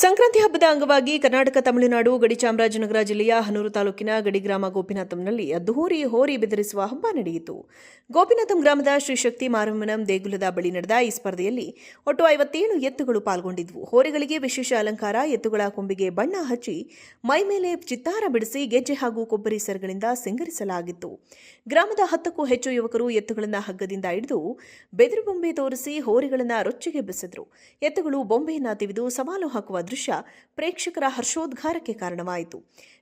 ಸಂಕ್ರಾಂತಿ ಹಬ್ಬದ ಅಂಗವಾಗಿ ಕರ್ನಾಟಕ, ತಮಿಳುನಾಡು, ಗಡಿ ಚಾಮರಾಜನಗರ ಜಿಲ್ಲೆಯ ಹನೂರು ತಾಲೂಕಿನ ಗಡಿಗ್ರಾಮ ಗೋಪಿನಾಥಂನಲ್ಲಿ ಅದ್ದೂರಿ ಹೋರಿ ಬೆದರಿಸುವ ಹಬ್ಬ ನಡೆಯಿತು. ಗೋಪಿನಾಥಂ ಗ್ರಾಮದ ಶ್ರೀಶಕ್ತಿ ಮಾರಮ್ಮನಂ ದೇಗುಲದ ಬಳಿ ನಡೆದ ಈ ಸ್ಪರ್ಧೆಯಲ್ಲಿ ಒಟ್ಟು ಐವತ್ತೇಳು ಎತ್ತುಗಳು ಪಾಲ್ಗೊಂಡಿದ್ವು. ಹೋರಿಗಳಿಗೆ ವಿಶೇಷ ಅಲಂಕಾರ, ಎತ್ತುಗಳ ಕೊಂಬಿಗೆ ಬಣ್ಣ ಹಚ್ಚಿ ಮೈಮೇಲೆ ಚಿತ್ತಾರ ಬಿಡಿಸಿ ಗೆಜ್ಜೆ ಹಾಗೂ ಕೊಬ್ಬರಿ ಸರಗಳಿಂದ ಸಿಂಗರಿಸಲಾಗಿತ್ತು. ಗ್ರಾಮದ ಹತ್ತಕ್ಕೂ ಹೆಚ್ಚು ಯುವಕರು ಎತ್ತುಗಳನ್ನು ಹಗ್ಗದಿಂದ ಹಿಡಿದು ಬೆದರು ಬೊಂಬೆ ತೋರಿಸಿ ಹೋರಿಗಳನ್ನು ರೊಚ್ಚಿಗೆ ಬೆಸೆದರು. ಎತ್ತುಗಳು ಬೊಂಬೆಯನ್ನು ತಿವಿದು ಸವಾಲು ಹಾಕುವ ದೃಶ್ಯ ಪ್ರೇಕ್ಷಕರ ಹರ್ಷೋದ್ಗಾರಕ್ಕೆ ಕಾರಣವಾಯಿತು.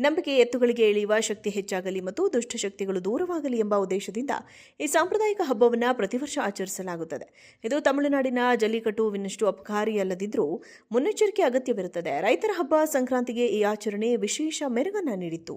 ನಂಬಿಕೆ ಎತ್ತುಗಳಿಗೆ ಇಳಿಯುವ ಶಕ್ತಿ ಹೆಚ್ಚಾಗಲಿ ಮತ್ತು ದುಷ್ಟಶಕ್ತಿಗಳು ದೂರವಾಗಲಿ ಎಂಬ ಉದ್ದೇಶದಿಂದ ಈ ಸಾಂಪ್ರದಾಯಿಕ ಹಬ್ಬವನ್ನು ಪ್ರತಿ ವರ್ಷ ಆಚರಿಸಲಾಗುತ್ತದೆ. ಇದು ತಮಿಳುನಾಡಿನ ಜಲ್ಲಿಕಟ್ಟುವಿನಷ್ಟು ಅಪಕಾರಿಯಲ್ಲದಿದ್ದರೂ ಮುನ್ನೆಚ್ಚರಿಕೆ ಅಗತ್ಯವಿರುತ್ತದೆ. ರೈತರ ಹಬ್ಬ ಸಂಕ್ರಾಂತಿಗೆ ಈ ಆಚರಣೆ ವಿಶೇಷ ಮೆರುಗನ್ನ ನೀಡಿತು